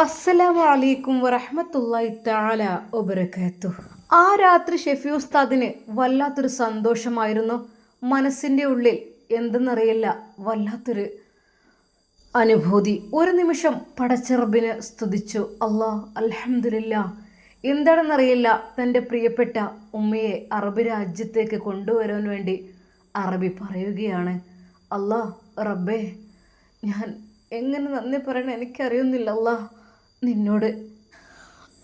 അസ്സലാമു അലൈക്കും വറഹ്മത്തുള്ളാഹി തആല വബറകാത്തു ആ രാത്രി ഷെഫി ഉസ്താദിന് വല്ലാത്തൊരു സന്തോഷമായിരുന്നു. മനസ്സിന്റെ ഉള്ളിൽ എന്തെന്നറിയില്ല വല്ലാത്തൊരു അനുഭൂതി. ഒരു നിമിഷം പടച്ചിറബിന് സ്തുതിച്ചു. അള്ളാ അലഹമില്ല എന്താണെന്നറിയില്ല തന്റെ പ്രിയപ്പെട്ട ഉമ്മയെ അറബ് രാജ്യത്തേക്ക് കൊണ്ടുവരാൻ വേണ്ടി അറബി പറയുകയാണ്. അള്ളാ റബ്ബേ ഞാൻ എങ്ങനെ നന്ദി പറയണം എനിക്കറിയുന്നില്ല അല്ലാ നിന്നോട്.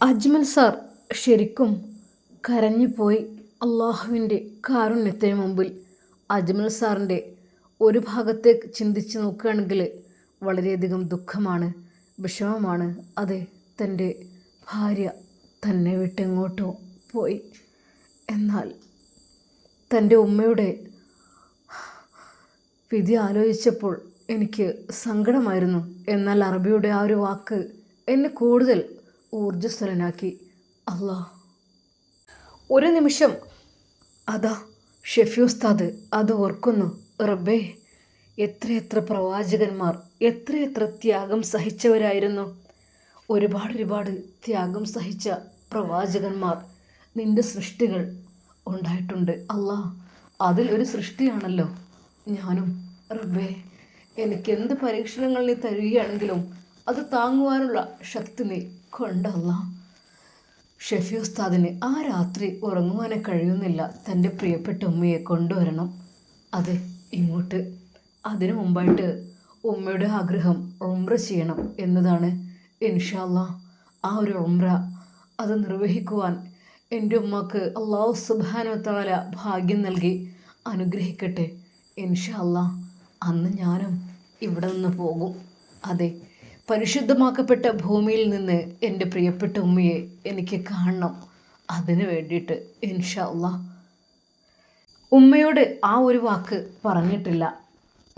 അജ്മൽ സാർ ശരിക്കും കരഞ്ഞുപോയി അള്ളാഹുവിന്റെ കാരുണ്യത്തിന് മുമ്പിൽ. അജ്മൽ സാറിന്റെ ഒരു ഭാഗത്തേക്ക് ചിന്തിച്ച് നോക്കുകയാണെങ്കിൽ വളരെയധികം ദുഃഖമാണ് വിഷമമാണ്. അതെ തന്റെ ഭാര്യ തന്നെ വിട്ടെങ്ങോട്ടോ പോയി. എന്നാൽ തന്റെ ഉമ്മയുടെ വിധി ആലോചിച്ചപ്പോൾ എനിക്ക് സങ്കടമായിരുന്നു. എന്നാൽ അറബിയുടെ ആ ഒരു വാക്ക് എന്നെ കൂടുതൽ ഊർജസ്വലനാക്കി. അള്ളാ. ഒരു നിമിഷം. അതാ ഷെഫ്യൂസ്താദ് അത് ഓർക്കുന്നു. റബ്ബേ എത്രയെത്ര പ്രവാചകന്മാർ എത്രയെത്ര ത്യാഗം സഹിച്ചവരായിരുന്നു. ഒരുപാട് ഒരുപാട് ത്യാഗം സഹിച്ച പ്രവാചകന്മാർ നിന്റെ സൃഷ്ടികൾ ഉണ്ടായിട്ടുണ്ട്. അല്ലാ ഒരു സൃഷ്ടിയാണല്ലോ. ഞാനും റബ്ബേ എനിക്കെന്ത് പരീക്ഷണങ്ങൾ നീ തരികയാണെങ്കിലും അത് താങ്ങുവാനുള്ള ശക്തി നീ കൊണ്ടല്ല. ഷെഫി ഉസ്താദിന് ആ രാത്രി ഉറങ്ങുവാനെ കഴിയുന്നില്ല. തന്റെ പ്രിയപ്പെട്ട ഉമ്മയെ കൊണ്ടുവരണം. അതെ ഇങ്ങോട്ട്. അതിനു മുമ്പായിട്ട് ഉമ്മയുടെ ആഗ്രഹം ഉംറ ചെയ്യണം എന്നതാണ്. ഇൻഷാല്ല ആ ഒരു ഉംറ അത് നിർവഹിക്കുവാൻ എന്റെ ഉമ്മക്ക് അള്ളാഹു സുബാനോത്താല താല ഭാഗ്യം നൽകി അനുഗ്രഹിക്കട്ടെ. ഇൻഷാല്ല അന്ന് ഞാനും ഇവിടെ നിന്ന് പോകും. അതെ. പരിശുദ്ധമാക്കപ്പെട്ട ഭൂമിയിൽ നിന്ന് എന്റെ പ്രിയപ്പെട്ട ഉമ്മയെ എനിക്ക് കാണണം. അതിന് വേണ്ടിയിട്ട് ഇൻഷാല്ല ഉമ്മയോട് ആ ഒരു വാക്ക് പറഞ്ഞിട്ടില്ല.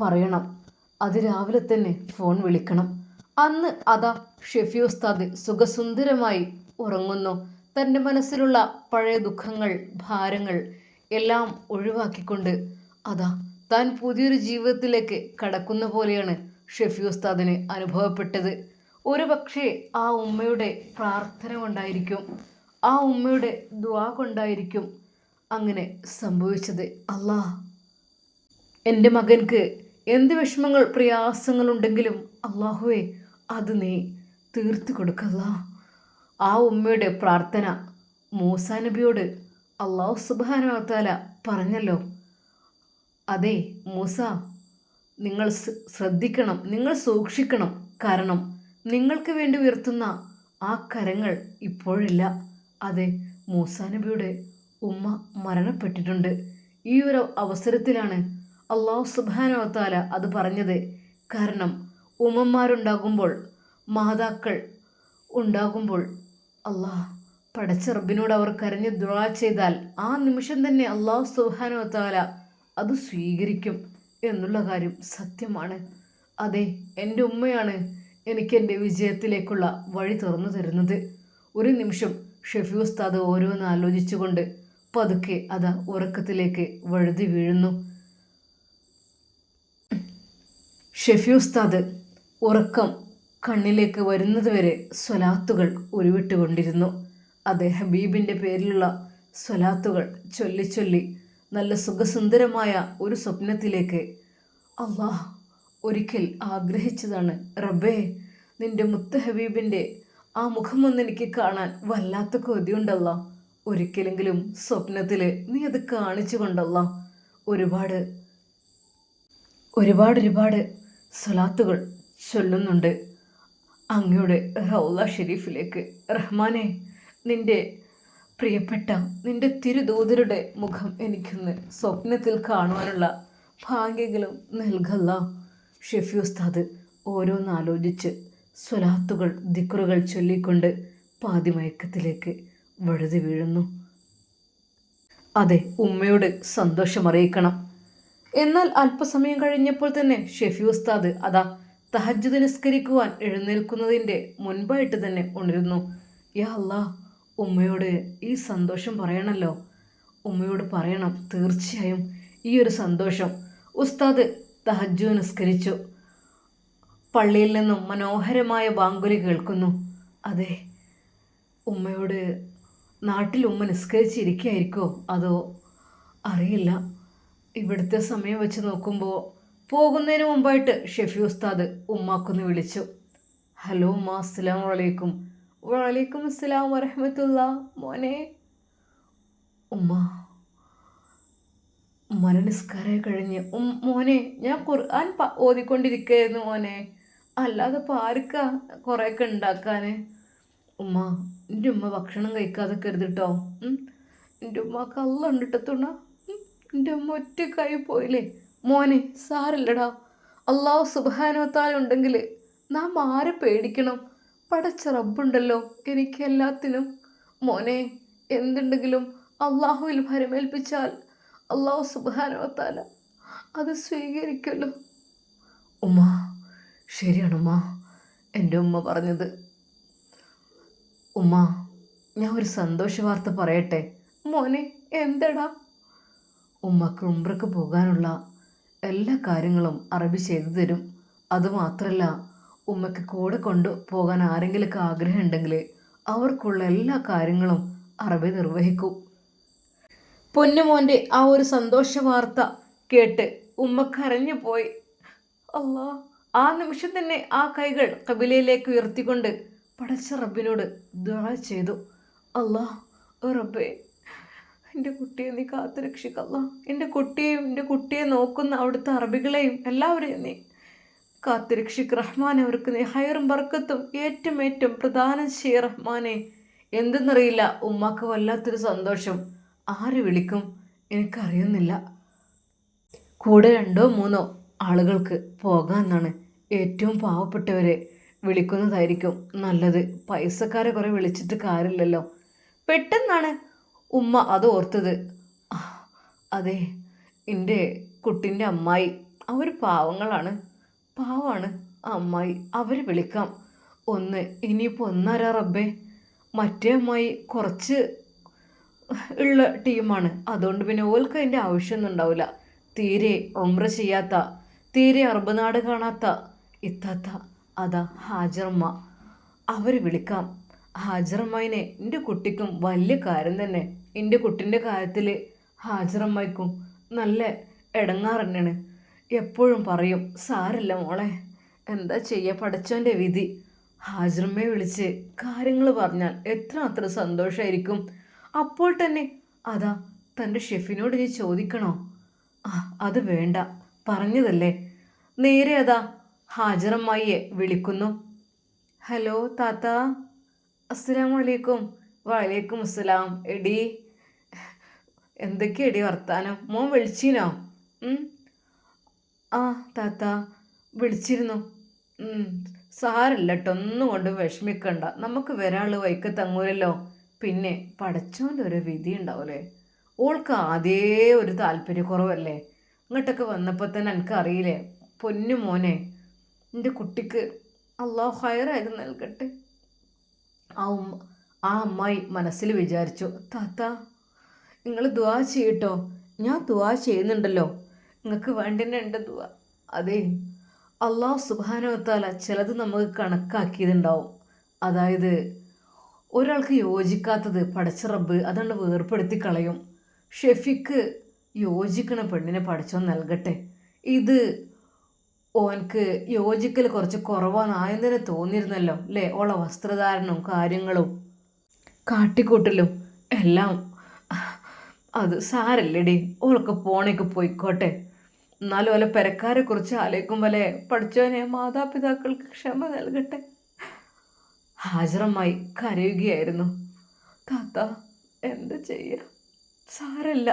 പറയണം. അത് രാവിലെ തന്നെ ഫോൺ വിളിക്കണം. അന്ന് അതാ ഷെഫി ഉസ്താദ് സുഖസുന്ദരമായി ഉറങ്ങുന്നു. തന്റെ മനസ്സിലുള്ള പഴയ ദുഃഖങ്ങൾ ഭാരങ്ങൾ എല്ലാം ഒഴിവാക്കിക്കൊണ്ട് അതാ താൻ പുതിയൊരു ജീവിതത്തിലേക്ക് കടക്കുന്ന പോലെയാണ് ഷെഫി ഉസ്താദിന് അനുഭവപ്പെട്ടത്. ഒരു പക്ഷേ ആ ഉമ്മയുടെ പ്രാർത്ഥന കൊണ്ടായിരിക്കും ആ ഉമ്മയുടെ ദ്വാ കൊണ്ടായിരിക്കും അങ്ങനെ സംഭവിച്ചത്. അല്ലാ എന്റെ മകൻക്ക് എന്ത് വിഷമങ്ങൾ പ്രയാസങ്ങളുണ്ടെങ്കിലും അള്ളാഹുവെ അത് നീ തീർത്തു കൊടുക്കല്ല ആ ഉമ്മയുടെ പ്രാർത്ഥന മൂസാ നബിയോട് അള്ളാഹു സുബാനുവാത്താല പറഞ്ഞല്ലോ. അതെ മൂസ നിങ്ങൾ ശ്രദ്ധിക്കണം നിങ്ങൾ സൂക്ഷിക്കണം കാരണം നിങ്ങൾക്ക് വേണ്ടി ഉയർത്തുന്ന ആ കരങ്ങൾ ഇപ്പോഴില്ല. അതെ മൂസാനബിയുടെ ഉമ്മ മരണപ്പെട്ടിട്ടുണ്ട്. ഈ ഒരു അവസരത്തിലാണ് അള്ളാഹു സുബാനോത്താല അത് പറഞ്ഞത്. കാരണം ഉമ്മമാരുണ്ടാകുമ്പോൾ മാതാക്കൾ ഉണ്ടാകുമ്പോൾ അള്ളാഹ് പടച്ച റബ്ബിനോട് അവർ കരഞ്ഞ് ദുഴ ചെയ്താൽ ആ നിമിഷം തന്നെ അള്ളാഹു സുബാനോത്താല അത് സ്വീകരിക്കും. എന്നുള്ള കാര്യം സത്യമാണ്. അതെ എന്റെ ഉമ്മയാണ് എനിക്ക് എന്റെ വിജയത്തിലേക്കുള്ള വഴി തുറന്നു തരുന്നത്. ഒരു നിമിഷം ഷെഫി ഉസ്താദ് ഓരോന്ന് ആലോചിച്ചുകൊണ്ട് പതുക്കെ അതാ ഉറക്കത്തിലേക്ക് വഴുതി വീഴുന്നു. ഷെഫി ഉസ്താദ് ഉറക്കം കണ്ണിലേക്ക് വരുന്നതുവരെ സ്വലാത്തുകൾ ഉരുവിട്ടുകൊണ്ടിരുന്നു. അദ്ദേഹം ബീബിന്റെ പേരിലുള്ള സ്വലാത്തുകൾ ചൊല്ലിച്ചൊല്ലി നല്ല സുഖസുന്ദരമായ ഒരു സ്വപ്നത്തിലേക്ക് അള്ളാഹ് ഒരിക്കൽ ആഗ്രഹിച്ചതാണ്. റബ്ബേ നിന്റെ മുത്ത ഹബീബിന്റെ ആ മുഖമൊന്ന് എനിക്ക് കാണാൻ വല്ലാത്ത കൊതിയുണ്ടല്ല. ഒരിക്കലെങ്കിലും സ്വപ്നത്തിൽ നീ അത് കാണിച്ചു കൊണ്ടല്ല. ഒരുപാട് ഒരുപാട് ഒരുപാട് സ്വലാത്തുകൾ ചൊല്ലുന്നുണ്ട്. അങ്ങയുടെ റൗല ഷെരീഫിലേക്ക്. റഹ്മാനെ നിന്റെ പ്രിയപ്പെട്ട നിന്റെ തിരുദൂതരുടെ മുഖം എനിക്കൊന്ന് സ്വപ്നത്തിൽ കാണുവാനുള്ള ഭാഗ്യങ്ങളും നൽകല്ല. ഷെഫി ഉസ്താദ് ഓരോന്നാലോചിച്ച് സ്വലാത്തുകൾ ദിക്റുകൾ ചൊല്ലിക്കൊണ്ട് പാതിമയക്കത്തിലേക്ക് വഴുതി വീഴുന്നു. അതെ ഉമ്മയോട് സന്തോഷം അറിയിക്കണം എന്നാൽ അല്പസമയം കഴിഞ്ഞപ്പോൾ തന്നെ ഷെഫി ഉസ്താദ് അതാ തഹജ്ജുദ് നിസ്കരിക്കുവാൻ എഴുന്നേൽക്കുന്നതിന്റെ മുൻപായിട്ട് തന്നെ ഉണരുന്നു. യാ അല്ലാ ഉമ്മയോട് ഈ സന്തോഷം പറയണമല്ലോ ഉമ്മയോട് പറയണം തീർച്ചയായും ഈ ഒരു സന്തോഷം. ഉസ്താദ് തഹജ്ജു നിസ്കരിച്ചു. പള്ളിയിൽ നിന്നും മനോഹരമായ ബാങ്കുലി കേൾക്കുന്നു. അതെ ഉമ്മയോട് നാട്ടിൽ ഉമ്മ നിസ്കരിച്ചിരിക്കുകയായിരിക്കോ? അതോ? അറിയില്ല. ഇവിടുത്തെ സമയം വെച്ച് നോക്കുമ്പോൾ പോകുന്നതിന് മുമ്പായിട്ട് ഷെഫി ഉസ്താദ് ഉമ്മാക്കൊന്ന് വിളിച്ചു. ഹലോ ഉമ്മ അസ്സലാം വലൈക്കും വലൈക്കും അസ്സലാം വരഹമത്തുള്ള മോനെ ഉമ്മ ഉമ്മനെ നിസ്കാരമായി കഴിഞ്ഞ്. ഉം മോനെ ഞാൻ ഖുർആൻ ഓതിക്കൊണ്ടിരിക്കുകയായിരുന്നു മോനെ. അല്ലാതെ ഇപ്പോൾ കുറേയൊക്കെ ഉണ്ടാക്കാൻ ഉമ്മ എന്റെ ഉമ്മ ഭക്ഷണം കഴിക്കാതെ കരുതിട്ടോ? എന്റെ ഉമ്മ അല്ല ഉണ്ടിട്ടത്തുണ്ണ എന്റെ ഉമ്മ ഒറ്റക്കായി പോയില്ലേ? മോനെ സാരില്ലടാ. അള്ളാഹു സുബാനോത്താലുണ്ടെങ്കിൽ നാം ആരെ പേടിക്കണം? പടച്ച റബ്ബുണ്ടല്ലോ എനിക്ക് എല്ലാത്തിനും മോനെ എന്തുണ്ടെങ്കിലും അള്ളാഹുവിൽ ഭരമേൽപ്പിച്ചാൽ അള്ളാഹു സുബാനോത്താല അത് സ്വീകരിക്കുമല്ലോ. ഉമ്മ ശരിയാണ് ഉമ്മ എന്റെ ഉമ്മ പറഞ്ഞത്. ഉമ്മ ഞാൻ ഒരു സന്തോഷ വാർത്ത പറയട്ടെ? മോനെ എന്തടാ? ഉമ്മക്ക് ഉംറക്ക് പോകാനുള്ള എല്ലാ കാര്യങ്ങളും അറബി ചെയ്തു തരും. അതുമാത്രമല്ല ഉമ്മക്ക് കൂടെ കൊണ്ടു പോകാൻ ആരെങ്കിലുമൊക്കെ ആഗ്രഹം ഉണ്ടെങ്കിൽ അവർക്കുള്ള എല്ലാ കാര്യങ്ങളും അറബി നിർവഹിക്കും. പൊന്നുമോന്റെ ആ ഒരു സന്തോഷ വാർത്ത കേട്ട് ഉമ്മ കരഞ്ഞു പോയി. അല്ലാ ആ നിമിഷം തന്നെ ആ കൈകൾ കബിലയിലേക്ക് ഉയർത്തിക്കൊണ്ട് പടച്ച റബ്ബിനോട് ദുഴ ചെയ്തു. അല്ലാ ഓ റബ്ബേ എന്റെ കുട്ടിയെ നീ കാത്തു രക്ഷിക്കല്ല എന്റെ കുട്ടിയെയും എന്റെ കുട്ടിയെ നോക്കുന്ന അവിടുത്തെ അറബികളെയും എല്ലാവരെയും നീ കാത്തു രക്ഷിക്ക് റഹ്മാൻ അവർക്ക് നീ ബർക്കത്തും ഏറ്റവും ഏറ്റവും പ്രധാനം ചെയ്യ റഹ്മാനെ. എന്തെന്നറിയില്ല ഉമ്മാക്ക് വല്ലാത്തൊരു സന്തോഷം. ആര് വിളിക്കും? എനിക്കറിയുന്നില്ല. കൂടെ രണ്ടോ മൂന്നോ ആളുകൾക്ക് പോകാമെന്നാണ് ഏറ്റവും പാവപ്പെട്ടവരെ വിളിക്കുന്നതായിരിക്കും നല്ലത്. പൈസക്കാരെ കുറേ വിളിച്ചിട്ട് കാര്യമില്ലല്ലോ. പെട്ടെന്നാണ് ഉമ്മ അത് ഓർത്തത്. അതെ എന്റെ കുട്ടിന്റെ അമ്മായി. അവർ പാവങ്ങളാണ്. പാവമാണ് ആ അമ്മായി അവരെ വിളിക്കാം. ഒന്ന് ഇനിയിപ്പോൾ ഒന്നാരാ റബ്ബേ. മറ്റേ അമ്മായി കുറച്ച് ഉള്ള ടീമാണ്. അതുകൊണ്ട് പിന്നെ ഓൽക്ക് അതിന്റെ ആവശ്യമൊന്നും ഉണ്ടാവില്ല തീരെ ഒമ്ര ചെയ്യാത്ത തീരെ അറബ് നാട് കാണാത്ത ഇത്താത്ത അതാ ഹാജർമ്മ അവർ വിളിക്കാം. ഹാജറമ്മയിനെ എന്റെ കുട്ടിക്കും വലിയ കാര്യം തന്നെ. എന്റെ കുട്ടിന്റെ കാര്യത്തിൽ ഹാജറമ്മയ്ക്കും നല്ല ഇടങ്ങാറ് തന്നെയാണ് എപ്പോഴും പറയും സാരല്ല മോളെ എന്താ ചെയ്യുക പഠിച്ചവന്റെ വിധി. ഹാജർമ്മയെ വിളിച്ച് കാര്യങ്ങൾ പറഞ്ഞാൽ എത്ര അത്ര സന്തോഷമായിരിക്കും അപ്പോൾ തന്നെ അതാ തന്റെ ഷെഫിനോട് നീ ചോദിക്കണോ? ആ അത് വേണ്ട പറഞ്ഞതല്ലേ. നേരെ അതാ ഹാജറമ്മായിയെ വിളിക്കുന്നു. ഹലോ താത്ത അസ്സലാം വലൈക്കും അസ്സലാം എടി. എന്തൊക്കെയാടി വർത്താനം? മോൻ വിളിച്ചിനോ? ആ താത്ത വിളിച്ചിരുന്നു. സാറില്ല കേട്ടോ ഒന്നും കൊണ്ട് വിഷമിക്കണ്ട. നമുക്ക് വരാൾ വൈക്ക് തങ്ങൂരല്ലോ. പിന്നെ പടച്ചോന്റെ ഒരു വിധി ഉണ്ടാവൂലേ? ഓൾക്ക് ആദ്യേ ഒരു താല്പര്യക്കുറവല്ലേ? ഇങ്ങോട്ടൊക്കെ വന്നപ്പോൾ തന്നെ എനിക്ക് അറിയില്ലേ പൊന്നു മോനെ എന്റെ കുട്ടിക്ക് അള്ളാഹു ഹയറായത് നൽകട്ടെ. ആ ഉമ്മ ആ അമ്മായി മനസ്സിൽ വിചാരിച്ചു താത്ത നിങ്ങൾ ദുവാ ചെയ്യട്ടോ. ഞാൻ ദുവാ ചെയ്യുന്നുണ്ടല്ലോ. നിങ്ങൾക്ക് വേണ്ടന്നെ ദുവ അതെ അള്ളാഹു സുബാനോത്താല ചിലത് നമുക്ക് കണക്കാക്കിയതുണ്ടാവും അതായത് ഒരാൾക്ക് യോജിക്കാത്തത് പടച്ച റബ്ബ് അതുകൊണ്ട് വേർപ്പെടുത്തി കളയും. ഷെഫിക്ക് യോജിക്കണ പെണ്ണിനെ പഠിച്ചോ നൽകട്ടെ. ഇത് ഓനക്ക് യോജിക്കൽ കുറച്ച് കുറവാണ് ആദ്യം തന്നെ തോന്നിയിരുന്നല്ലോ അല്ലേ ഓളെ വസ്ത്രധാരണവും കാര്യങ്ങളും കാട്ടിക്കൂട്ടലും എല്ലാം. അത് സാരല്ലേടി ഓളൊക്കെ പോണേക്ക് പോയിക്കോട്ടെ. എന്നാലും അല്ല പെരക്കാരെ കുറിച്ച് ആലോചിക്കുമ്പോലേ പഠിച്ചവനെ മാതാപിതാക്കൾക്ക് ക്ഷമ നൽകട്ടെ. ഹാജറമായി കരയുകയായിരുന്നു. താത്ത എന്ത് ചെയ്യുക സാരല്ല.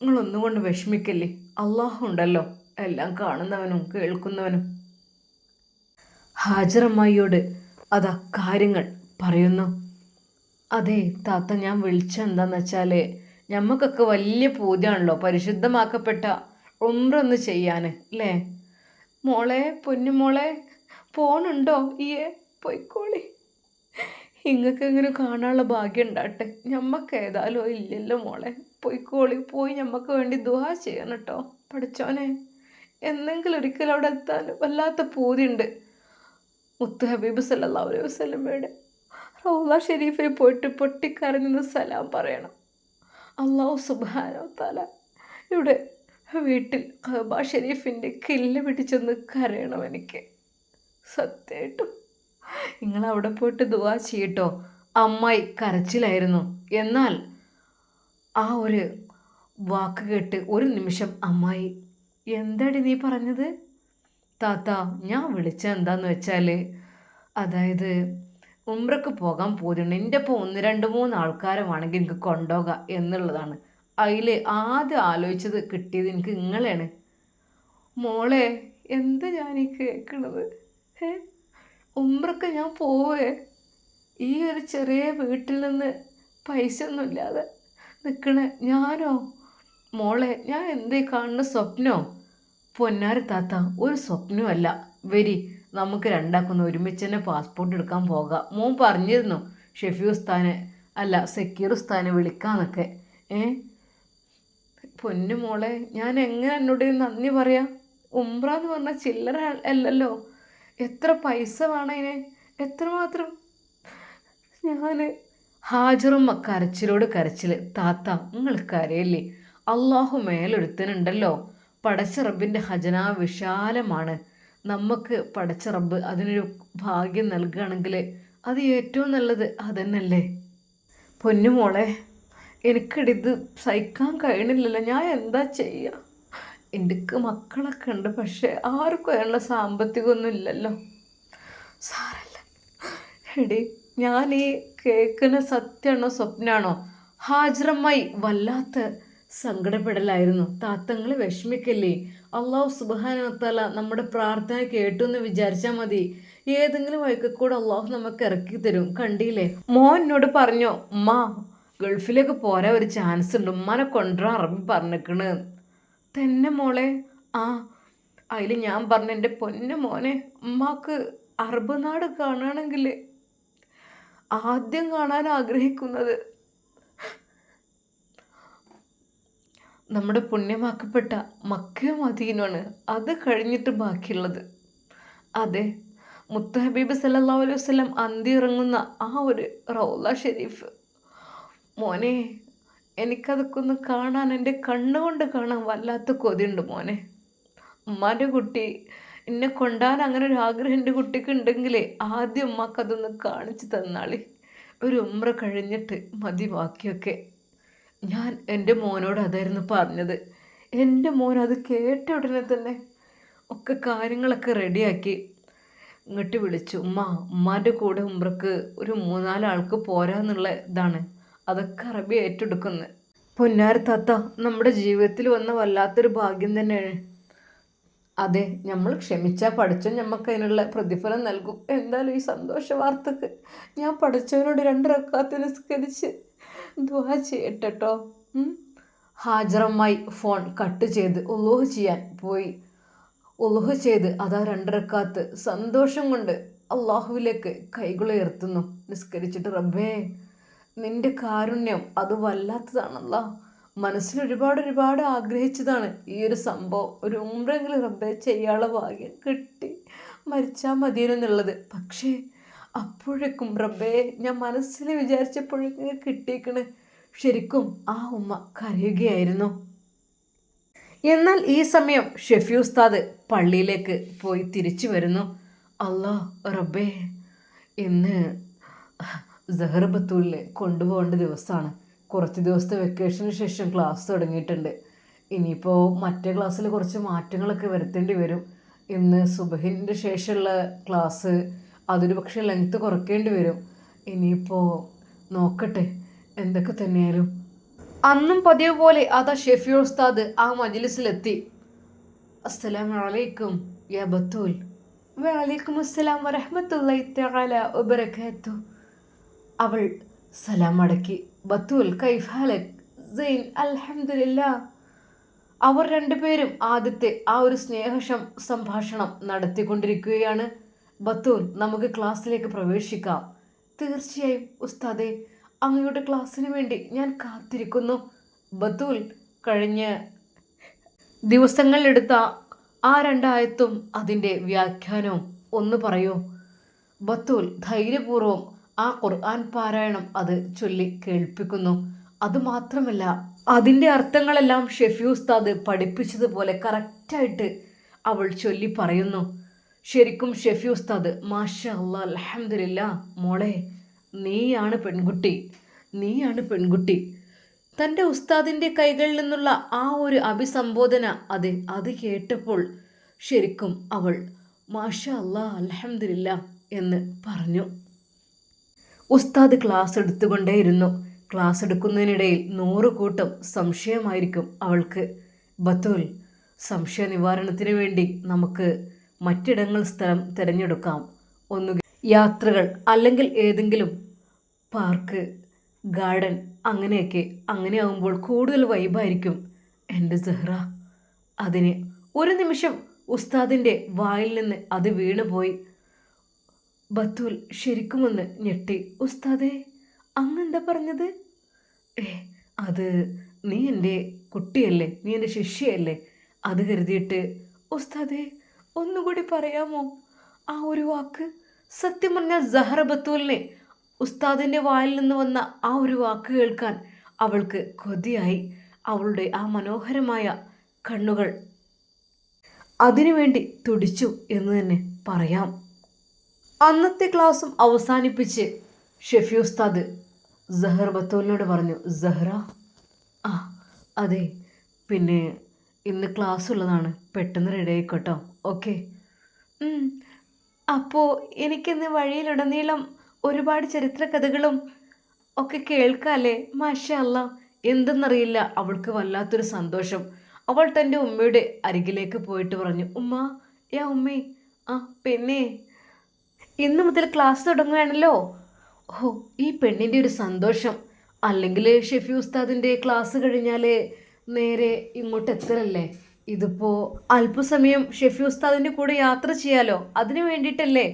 നിങ്ങളൊന്നും കൊണ്ട് വിഷമിക്കല്ലേ? അള്ളാഹു ഉണ്ടല്ലോ. എല്ലാം കാണുന്നവനും കേൾക്കുന്നവനും. ഹാജറമ്മായിയോട് അതാ കാര്യങ്ങൾ പറയുന്നു. അതെ താത്ത ഞാൻ വിളിച്ച എന്താന്ന് വെച്ചാൽ ഞമ്മക്കൊക്കെ വലിയ പൂജയാണല്ലോ പരിശുദ്ധമാക്കപ്പെട്ട ഉമ്രൊന്ന് ചെയ്യാൻ അല്ലേ? മോളെ പൊന്നുമോളെ പോണുണ്ടോ? ഈയെ പൊയ്ക്കോളി. ഇങ്ങക്ക് ഇങ്ങനെ കാണാനുള്ള ഭാഗ്യം ഉണ്ടാട്ടെ ഞമ്മക്ക് ഏതായാലും ഇല്ലല്ലോ മോളെ. പൊയ്ക്കോളി പോയി ഞമ്മക്ക് വേണ്ടി ദുഹാ ചെയ്യണം കേട്ടോ. പഠിച്ചോനെ എന്തെങ്കിലും ഒരിക്കലും അവിടെ എത്താൻ വല്ലാത്ത പൂതിയുണ്ട്. മുത്ത് ഹബീബ് സല്ലാ അലൈഹി വസ്ലമയുടെ റൗല ഷെരീഫിൽ പോയിട്ട് പൊട്ടിക്കരഞ്ഞെന്ന് സലാം പറയണം. അള്ളാഹു സുബാനോ തല ഇവിടെ വീട്ടിൽ ഖബ ഷെരീഫിന്റെ കില്ല് പിടിച്ചൊന്ന് കരയണം എനിക്ക്. സത്യമായിട്ടും നിങ്ങൾ അവിടെ പോയിട്ട് ദുവാ ചെയ്യട്ടോ. അമ്മായി കരച്ചിലായിരുന്നു. എന്നാൽ ആ ഒരു വാക്ക് കേട്ട് ഒരു നിമിഷം അമ്മായി എന്താടി നീ പറഞ്ഞത്? താത്ത ഞാൻ വിളിച്ച എന്താന്ന് വെച്ചാൽ അതായത് ഉംറക്ക് പോകാൻ പോരുന്നു. എന്റെ ഇപ്പോൾ ഒന്ന് രണ്ട് മൂന്ന് ആൾക്കാരെ വേണമെങ്കിൽ എനിക്ക് കൊണ്ടുപോകാം എന്നുള്ളതാണ്. അതിൽ ആദ്യം ആലോചിച്ചത് കിട്ടിയത് എനിക്ക് നിങ്ങളെയാണ് മോളെ എന്താ ഞാൻ ഈ കേൾക്കണത് ഏ ഉമ്രക്ക് ഞാൻ പോവേ. ഈ ഒരു ചെറിയ വീട്ടിൽ നിന്ന് പൈസ ഒന്നുമില്ലാതെ നിൽക്കണേ ഞാനോ? മോളെ ഞാൻ എന്തേ കാണുന്ന സ്വപ്നോ? പൊന്നാര താത്ത ഒരു സ്വപ്നമല്ല വരി നമുക്ക് രണ്ടാക്കുന്ന ഒരുമിച്ച് തന്നെ പാസ്പോർട്ട് എടുക്കാൻ പോകാം. മോൻ പറഞ്ഞിരുന്നു ഷെഫി ഉസ്താനെ അല്ല സെക്യൂർ ഉസ്താനെ വിളിക്കാന്നൊക്കെ. ഏ? പൊന്നു മോളെ ഞാൻ എങ്ങനെ എന്നോട് നന്ദി പറയാം? ഉംറ എന്ന് പറഞ്ഞാൽ ചില്ലറ അല്ലല്ലോ. എത്ര പൈസ വേണതിന് എത്രമാത്രം? ഞാൻ ഹാജറും കരച്ചിലോട് കരച്ചിൽ താത്ത നിങ്ങൾ കരയല്ലേ? അള്ളാഹു മേലൊരുത്തനുണ്ടല്ലോ. പടച്ച റബ്ബിന്റെ ഹജന വിശാലമാണ്. നമുക്ക് പടച്ച റബ്ബ് അതിനൊരു ഭാഗ്യം നൽകുകയാണെങ്കിൽ അത് ഏറ്റവും നല്ലത് അതന്നല്ലേ? പൊന്നുമോളെ എനിക്കിടിത് സഹിക്കാൻ കഴിയണില്ലല്ലോ. ഞാൻ എന്താ ചെയ്യുക എനിക്ക് മക്കളൊക്കെ ഉണ്ട് പക്ഷേ ആർക്കും അതിനുള്ള സാമ്പത്തികമൊന്നും ഇല്ലല്ലോ. സാറല്ല. എടി ഞാൻ ഈ കേൾക്കുന്ന സത്യമാണോ സ്വപ്നമാണോ ഹാജറമ്മായി വല്ലാത്ത സങ്കടപ്പെടലായിരുന്നു. താത്തങ്ങൾ വിഷമിക്കല്ലേ? അള്ളാഹു സുബാനത്തല നമ്മുടെ പ്രാർത്ഥന കേട്ടു എന്ന് വിചാരിച്ചാൽ മതി. ഏതെങ്കിലും വഴിക്കൂടെ അള്ളാഹു നമുക്ക് ഇറക്കി തരും കണ്ടില്ലേ? മോൻ എന്നോട് പറഞ്ഞോ ഉമ്മ ഗൾഫിലേക്ക് പോരാ ഒരു ചാൻസ് ഉണ്ട്. ഉമ്മാനെ കൊണ്ടുവരാൻ അറബി പറഞ്ഞിക്കണ്. തന്നെ മോളെ? ആ അതിൽ ഞാൻ പറഞ്ഞ എന്റെ പൊന്ന മോനെ ഉമ്മാക്ക് അറബ് നാട് കാണുകയാണെങ്കിൽ ആദ്യം കാണാൻ ആഗ്രഹിക്കുന്നത് നമ്മുടെ പുണ്യമാക്കപ്പെട്ട മക്കയും മദീനുമാണ് അത് കഴിഞ്ഞിട്ട് ബാക്കിയുള്ളത്. അതെ മുത്തഹബീബ് സല്ലാ അലൈഹി വസ്ലം അന്തി ഇറങ്ങുന്ന ആ ഒരു റൗല ഷെരീഫ് മോനെ എനിക്കതൊക്കെ ഒന്ന് കാണാൻ എന്റെ കണ്ണുകൊണ്ട് കാണാൻ വല്ലാത്ത കൊതിയുണ്ട് മോനെ. ഉമ്മാന്റെ കുട്ടി എന്നെ കൊണ്ടാൻ അങ്ങനെ ഒരു ആഗ്രഹം എന്റെ കുട്ടിക്ക് ഉണ്ടെങ്കിലേ ആദ്യം ഉമ്മക്ക് അതൊന്ന് കാണിച്ചു തന്നാളി. ഒരു ഉമ്ര കഴിഞ്ഞിട്ട് മതി ബാക്കിയൊക്കെ. ഞാൻ എന്റെ മോനോട് അതായിരുന്നു പറഞ്ഞത്. എന്റെ മോൻ അത് കേട്ട ഉടനെ തന്നെ ഒക്കെ കാര്യങ്ങളൊക്കെ റെഡിയാക്കി. ഇങ്ങോട്ട് വിളിച്ചു ഉമ്മ ഉമ്മാന്റെ കൂടെ ഉമ്രക്ക് ഒരു മൂന്നാലാൾക്ക് പോരാന്നുള്ള ഇതാണ്. അതൊക്കെ അറബി ഏറ്റെടുക്കുന്നത് പൊന്നാർ താത്ത നമ്മുടെ ജീവിതത്തിൽ വന്ന വല്ലാത്തൊരു ഭാഗ്യം തന്നെയാണ്. അതെ നമ്മൾ ക്ഷമിച്ചാൽ പഠിച്ചോ നമുക്ക് അതിനുള്ള പ്രതിഫലം നൽകും. എന്തായാലും ഈ സന്തോഷ വാർത്തക്ക് ഞാൻ പഠിച്ചവനോട് രണ്ട് റക്കാത്ത് നിസ്കരിച്ച് ദ്വാ ചെയ്യട്ടോ ഹാജറമ്മായി ഫോൺ കട്ട് ചെയ്ത് ഉലോഹ് ചെയ്യാൻ പോയി. ഉലോഹ് ചെയ്ത് അതാ രണ്ടരക്കാത്ത് സന്തോഷം കൊണ്ട് അള്ളാഹുവിലേക്ക് കൈകളുയർത്തുന്നു നിസ്കരിച്ചിട്ട് റബ്ബേ നിന്റെ കാരുണ്യം അത് വല്ലാത്തതാണല്ലോ. മനസ്സിൽ ഒരുപാട് ഒരുപാട് ആഗ്രഹിച്ചതാണ് ഈ ഒരു സംഭവം. ഒരു ഉമ്രെങ്കിലും റബ്ബെ ചെയ്യാനുള്ള ഭാഗ്യം കിട്ടി. മരിച്ചാൽ മതിയെന്നുള്ളത് പക്ഷേ അപ്പോഴേക്കും റബ്ബേ ഞാൻ മനസ്സിൽ വിചാരിച്ചപ്പോഴേക്കും കിട്ടിയേക്കണ്. ശരിക്കും ആ ഉമ്മ കരയുകയായിരുന്നു. എന്നാൽ ഈ സമയം ഷെഫി ഉസ്താദ് പള്ളിയിലേക്ക് പോയി തിരിച്ചു വരുന്നു. അല്ലോ റബ്ബേ ഇന്ന് സഹർ ബത്തൂലിനെ കൊണ്ടുപോകേണ്ട ദിവസമാണ് കുറച്ച് ദിവസത്തെ വെക്കേഷന് ശേഷം ക്ലാസ് തുടങ്ങിയിട്ടുണ്ട്. ഇനിയിപ്പോൾ മറ്റേ ക്ലാസ്സിൽ കുറച്ച് മാറ്റങ്ങളൊക്കെ വരുത്തേണ്ടി വരും. ഇന്ന് സുബഹിന്റെ ശേഷമുള്ള ക്ലാസ് അതൊരു പക്ഷേ ലെങ്ത്ത് കുറയ്ക്കേണ്ടി വരും. ഇനിയിപ്പോൾ നോക്കട്ടെ എന്തൊക്കെ തന്നെയായാലും അന്നും പതിവ് പോലെ അതാ ഷെഫി ഉസ്താദ് ആ മജ്ലിസിലെത്തി. അസ്സലാമലൈക്കും യാ ബത്തൂൽ. വലൈക്കും അസ്സലാം വരഹമത്തുള്ള വബറകാതുഹു. അവൾ സലാം മടക്കി ബത്തുൽ കൈഫാലക് സെയിൻ അൽഹമില്ല അവർ രണ്ടുപേരും ആദ്യത്തെ ആ ഒരു സ്നേഹഷം സംഭാഷണം നടത്തിക്കൊണ്ടിരിക്കുകയാണ്. ബത്തൂൽ നമുക്ക് ക്ലാസ്സിലേക്ക് പ്രവേശിക്കാം. തീർച്ചയായും ഉസ്താദെ. അങ്ങയുടെ ക്ലാസ്സിന് വേണ്ടി ഞാൻ കാത്തിരിക്കുന്നു. ബത്തൂൽ കഴിഞ്ഞ ദിവസങ്ങളിലെടുത്ത ആ രണ്ടായത്തും അതിന്റെ വ്യാഖ്യാനവും. ഒന്ന് പറയൂ. ബത്തൂൽ ധൈര്യപൂർവം ആ ഖുർആൻ പാരായണം അത് ചൊല്ലി കേൾപ്പിക്കുന്നു. അതുമാത്രമല്ല അതിന്റെ അർത്ഥങ്ങളെല്ലാം ഷെഫി ഉസ്താദ് പഠിപ്പിച്ചതുപോലെ കറക്റ്റായിട്ട് അവൾ ചൊല്ലി പറയുന്നു. ശരിക്കും ഷെഫി ഉസ്താദ് മാഷ അല്ലാ അലഹമില്ല മോളെ നീയാണ് പെൺകുട്ടി നീയാണ് പെൺകുട്ടി. തന്റെ ഉസ്താദിന്റെ കൈകളിൽ നിന്നുള്ള ആ ഒരു അഭിസംബോധന അത് അത് കേട്ടപ്പോൾ ശരിക്കും അവൾ മാഷ അല്ലാ അലഹമില്ല എന്ന് പറഞ്ഞു. ഉസ്താദ് ക്ലാസ് എടുത്തുകൊണ്ടേയിരുന്നു. ക്ലാസ് എടുക്കുന്നതിനിടയിൽ നൂറ് കൂട്ടം സംശയമായിരിക്കും അവൾക്ക്. ബത്തുൽ സംശയ നിവാരണത്തിന് വേണ്ടി നമുക്ക് മറ്റിടങ്ങൾ സ്ഥലം തിരഞ്ഞെടുക്കാം. ഒന്ന് യാത്രകൾ അല്ലെങ്കിൽ ഏതെങ്കിലും പാർക്ക് ഗാർഡൻ അങ്ങനെയൊക്കെ അങ്ങനെ ആകുമ്പോൾ കൂടുതൽ വൈബായിരിക്കും. എന്റെ സെഹ്റ അതിന് ഒരു നിമിഷം ഉസ്താദിന്റെ വായിൽ നിന്ന് അത് വീണുപോയി. ബത്തുൽ ശരിക്കുമൊന്ന് ഞെട്ടി. ഉസ്താദേ അങ്ങെന്താ പറഞ്ഞത്? ഏ അത് നീ എന്റെ കുട്ടിയല്ലേ നീ എന്റെ ശിഷ്യയല്ലേ? അത് കരുതിയിട്ട് ഉസ്താദേ ഒന്നുകൂടി പറയാമോ? ആ ഒരു വാക്ക് സത്യം പറഞ്ഞാൽ സഹറ ബത്തൂലിനെ ഉസ്താദിന്റെ വായിൽ നിന്ന് വന്ന ആ ഒരു വാക്ക് കേൾക്കാൻ അവൾക്ക് കൊതിയായി. അവളുടെ ആ മനോഹരമായ കണ്ണുകൾ അതിനുവേണ്ടി തുടിച്ചു എന്ന് തന്നെ പറയാം. അന്നത്തെ ക്ലാസ്സും അവസാനിപ്പിച്ച് ഷെഫി ഉസ്താദ് സഹർ ബത്തോലിനോട് പറഞ്ഞു സഹ്റ ആ അതെ പിന്നെ ഇന്ന് ക്ലാസ് ഉള്ളതാണ് പെട്ടെന്ന് റെഡി ആയിക്കോട്ടോ ഓക്കെ അപ്പോൾ എനിക്കിന്ന് വഴിയിലുടനീളം ഒരുപാട് ചരിത്ര കഥകളും ഒക്കെ കേൾക്കാല്ലേ? മാഷ അല്ല എന്തെന്നറിയില്ല അവൾക്ക് വല്ലാത്തൊരു സന്തോഷം. അവൾ തന്റെ ഉമ്മയുടെ അരികിലേക്ക് പോയിട്ട് പറഞ്ഞു ഉമ്മ യാ ഉമ്മേ ആ പിന്നെ ഇന്ന് മുതൽ ക്ലാസ് തുടങ്ങുകയാണല്ലോ. ഓ ഈ പെണ്ണിന്റെ ഒരു സന്തോഷം. അല്ലെങ്കിൽ ഷെഫി ഉസ്താദിന്റെ ക്ലാസ് കഴിഞ്ഞാൽ നേരെ ഇങ്ങോട്ട് എത്തലല്ലേ ഇതിപ്പോൾ അല്പസമയം ഷെഫി ഉസ്താദിന്റെ കൂടെ യാത്ര ചെയ്യാലോ? അതിനു വേണ്ടിയിട്ടല്ലേ?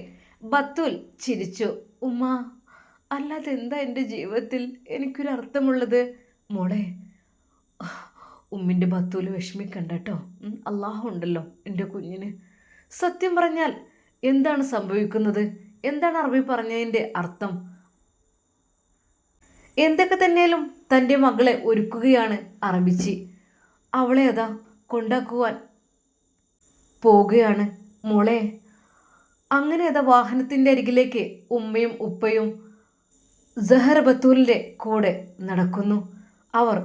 ബത്തുൽ ചിരിച്ചു. ഉമ്മ അല്ലാതെ എന്താ എന്റെ ജീവിതത്തിൽ എനിക്കൊരു അർത്ഥമുള്ളത് മോളെ ഉമ്മിന്റെ ബത്തൂൽ വിഷമിക്കണ്ട കേട്ടോ. അള്ളാഹു എന്റെ കുഞ്ഞിന്. സത്യം പറഞ്ഞാൽ എന്താണ് സംഭവിക്കുന്നത്? എന്താണ് അറബി പറഞ്ഞതിന്റെ അർത്ഥം? എന്തൊക്കെ തന്നെയാലും തന്റെ മകളെ ഒരുക്കുകയാണ് അറബിച്ചി. അവളെ അതാ കൊണ്ടാക്കുവാൻ പോവുകയാണ്. മോളെ അങ്ങനെ അതാ വാഹനത്തിന്റെ അരികിലേക്ക് ഉമ്മയും ഉപ്പയും ജഹർ ബത്തൂലിന്റെ കൂടെ നടക്കുന്നു. അവർ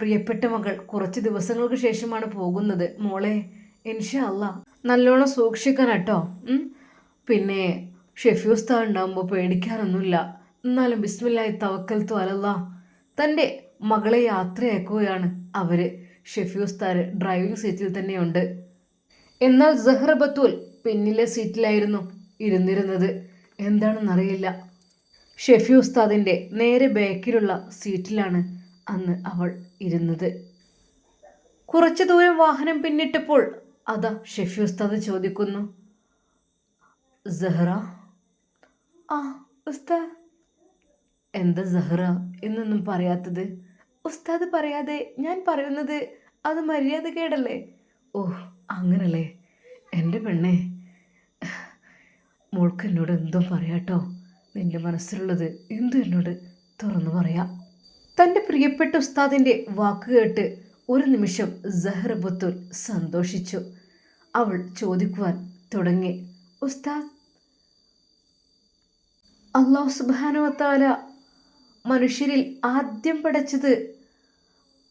പ്രിയപ്പെട്ട മകൾ കുറച്ച് ദിവസങ്ങൾക്ക് ശേഷമാണ് പോകുന്നത്. മോളെ ഇൻഷാ അല്ല നല്ലോണം സൂക്ഷിക്കണം കേട്ടോ. പിന്നെ ഷെഫി ഉസ്താദ് ഉണ്ടാകുമ്പോൾ പേടിക്കാനൊന്നുമില്ല. എന്നാലും ബിസ്മില്ലായി തവക്കൽത്തു അലല്ല. തന്റെ മകളെ യാത്രയാക്കുകയാണ് അവർ ഷെഫി ഉസ്താദ് ഡ്രൈവിംഗ് സീറ്റിൽ തന്നെയുണ്ട്. എന്നാൽ സഹ്റ ബത്തൂൽ പിന്നിലെ സീറ്റിലായിരുന്നു ഇരുന്നിരുന്നത്. എന്താണെന്നറിയില്ല. ഷെഫി ഉസ്താദിന്റെ നേരെ ബാക്കിലുള്ള സീറ്റിലാണ് അന്ന് അവൾ ഇരുന്നത്. കുറച്ചു ദൂരം വാഹനം പിന്നിട്ടപ്പോൾ അതാ ഷെഫി ഉസ്താദ് ചോദിക്കുന്നു. സഹ്റ ആ ഉസ്താ. എന്താ സഹ്റ എന്നൊന്നും പറയാത്തത്. ഉസ്താദ് പറയാതെ ഞാൻ പറയുന്നത് അത് മര്യാദ കേടല്ലേ? ഓ അങ്ങനല്ലേ. എന്റെ പെണ്ണേ. മോൾക്ക് എന്നോട് എന്തും പറയാട്ടോ നിന്റെ മനസ്സിലുള്ളത് എന്തും എന്നോട് തുറന്നു പറയാം? തന്റെ പ്രിയപ്പെട്ട ഉസ്താദിന്റെ വാക്ക് കേട്ട് ഒരു നിമിഷം സഹ്റ ബത്തുൽ സന്തോഷിച്ചു. അവൾ ചോദിക്കുവാൻ തുടങ്ങി. ഉസ്താദ് അള്ളാഹു സുബാനുവത്താല മനുഷ്യരിൽ ആദ്യം പഠിച്ചത്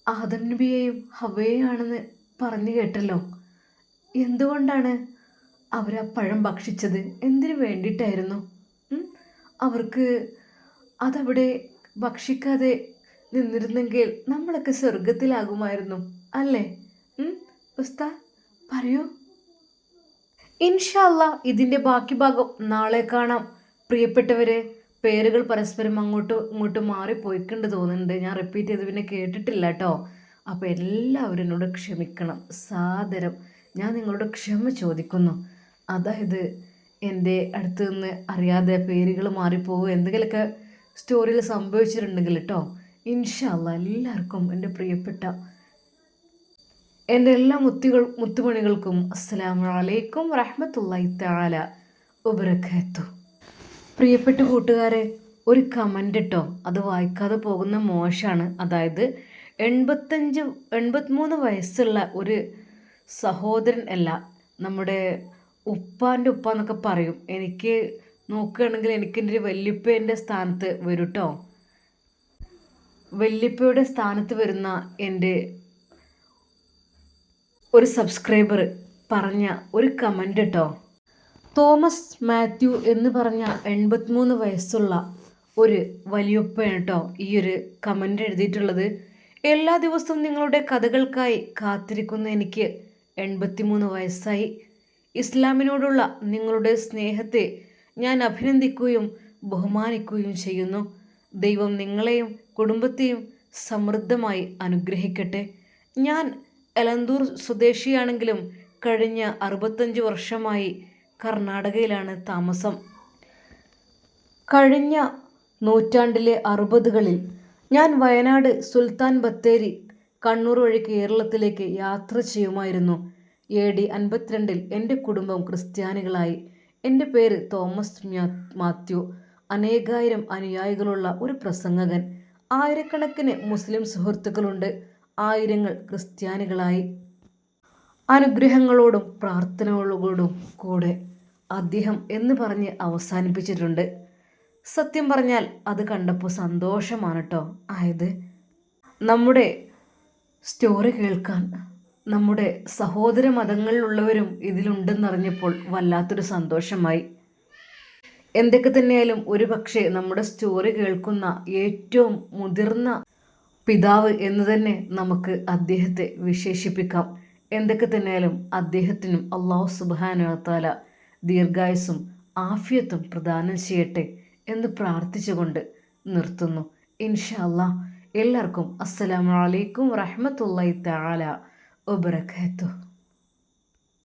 ആദം നബിയെയും ഹവയെയാണെന്ന് പറഞ്ഞു കേട്ടല്ലോ. എന്തുകൊണ്ടാണ് അവർ ആ പഴം ഭക്ഷിച്ചത്? എന്തിനു വേണ്ടിയിട്ടായിരുന്നു? അവർക്ക് അതവിടെ ഭക്ഷിക്കാതെ നിന്നിരുന്നെങ്കിൽ നമ്മളൊക്കെ സ്വർഗത്തിലാകുമായിരുന്നു അല്ലേ? ഉസ്താ പറയൂ. ഇൻഷല്ല ഇതിന്റെ ബാക്കി ഭാഗം നാളെ കാണാം. പ്രിയപ്പെട്ടവരെ പേരുകൾ പരസ്പരം അങ്ങോട്ടും ഇങ്ങോട്ടും മാറിപ്പോയിക്കൊണ്ട് തോന്നുന്നുണ്ട് ഞാൻ റിപ്പീറ്റ് ചെയ്ത് പിന്നെ കേട്ടിട്ടില്ല കേട്ടോ അപ്പോൾ എല്ലാവരും എന്നോട് ക്ഷമിക്കണം. സാദരം ഞാൻ നിങ്ങളോട് ക്ഷമ ചോദിക്കുന്നു. അതായത് എന്റെ അടുത്ത് നിന്ന് അറിയാതെ പേരുകൾ മാറിപ്പോകും എന്തെങ്കിലുമൊക്കെ സ്റ്റോറിയിൽ സംഭവിച്ചിട്ടുണ്ടെങ്കിൽ കേട്ടോ ഇൻഷല്ല എല്ലാവർക്കും എന്റെ പ്രിയപ്പെട്ട എന്റെ എല്ലാ മുത്തുകൾ മുത്തുമണികൾക്കും അസ്സാം വലൈക്കും വറഹമത്തല്ലാഹി തആല വബറകാതുഹു. പ്രിയപ്പെട്ട കൂട്ടുകാരെ ഒരു കമന്റ് ഇട്ടോ? അത് വായിക്കാതെ പോകുന്ന മോശമാണ് അതായത് എൺപത്തഞ്ച് എൺപത്തിമൂന്ന് വയസ്സുള്ള ഒരു സഹോദരൻ അല്ല നമ്മുടെ ഉപ്പാന്റെ ഉപ്പ എന്നൊക്കെ പറയും. എനിക്ക് നോക്കുകയാണെങ്കിൽ എനിക്ക് എന്റെ ഒരു വല്യപ്പേന്റെ സ്ഥാനത്ത് വരും കേട്ടോ വല്യപ്പയുടെ സ്ഥാനത്ത് വരുന്ന എന്റെ ഒരു സബ്സ്ക്രൈബർ പറഞ്ഞ ഒരു കമന്റ് കേട്ടോ തോമസ് മാത്യു എന്ന് പറഞ്ഞ എൺപത്തിമൂന്ന് വയസ്സുള്ള ഒരു വലിയൊപ്പയാണ് കേട്ടോ ഈ ഒരു കമന്റ് എഴുതിയിട്ടുള്ളത്. എല്ലാ ദിവസവും നിങ്ങളുടെ കഥകൾക്കായി കാത്തിരിക്കുന്ന എനിക്ക് എൺപത്തിമൂന്ന് വയസ്സായി. ഇസ്ലാമിനോടുള്ള നിങ്ങളുടെ സ്നേഹത്തെ ഞാൻ അഭിനന്ദിക്കുകയും ബഹുമാനിക്കുകയും ചെയ്യുന്നു. ദൈവം നിങ്ങളെയും കുടുംബത്തെയും സമൃദ്ധമായി അനുഗ്രഹിക്കട്ടെ. ഞാൻ എലന്തൂർ സ്വദേശിയാണെങ്കിലും കഴിഞ്ഞ അറുപത്തഞ്ച് വർഷമായി കർണാടകയിലാണ് താമസം. കഴിഞ്ഞ നൂറ്റാണ്ടിലെ അറുപതുകളിൽ ഞാൻ വയനാട് സുൽത്താൻ ബത്തേരി കണ്ണൂർ വഴി കേരളത്തിലേക്ക് യാത്ര ചെയ്യുമായിരുന്നു. എ ഡി അൻപത്തിരണ്ടിൽ എന്റെ കുടുംബം ക്രിസ്ത്യാനികളായി. എന്റെ പേര് തോമസ് മാത്യു. അനേകായിരം അനുയായികളുള്ള ഒരു പ്രസംഗകൻ. ആയിരക്കണക്കിന് മുസ്ലിം സുഹൃത്തുക്കളുണ്ട്. ആയിരങ്ങൾ ക്രിസ്ത്യാനികളായി. അനുഗ്രഹങ്ങളോടും പ്രാർത്ഥനകളോടും കൂടെ. അദ്ദേഹം എന്ന് പറഞ്ഞ് അവസാനിപ്പിച്ചിട്ടുണ്ട്. സത്യം പറഞ്ഞാൽ അത് കണ്ടപ്പോൾ സന്തോഷമാണ് കേട്ടോ ആയത് നമ്മുടെ സ്റ്റോറി കേൾക്കാൻ നമ്മുടെ സഹോദര മതങ്ങളിലുള്ളവരും ഇതിലുണ്ടെന്നറിഞ്ഞപ്പോൾ വല്ലാത്തൊരു സന്തോഷമായി. എന്തൊക്കെ തന്നെയായാലും ഒരു പക്ഷേ നമ്മുടെ സ്റ്റോറി കേൾക്കുന്ന ഏറ്റവും മുതിർന്ന പിതാവ് എന്ന് തന്നെ നമുക്ക് അദ്ദേഹത്തെ വിശേഷിപ്പിക്കാം. എന്തൊക്കെ തന്നെയാലും അദ്ദേഹത്തിനും അള്ളാഹു സുബാനുത്താല ദീർഘായുസും ആഫിയത്തും പ്രദാനം ചെയ്യട്ടെ എന്ന് പ്രാർത്ഥിച്ചുകൊണ്ട് നിർത്തുന്നു. ഇൻഷല്ല എല്ലാവർക്കും അസ്സലാമലൈക്കും വറഹമത്തല്ലാ തആല വബറകാതുഹു.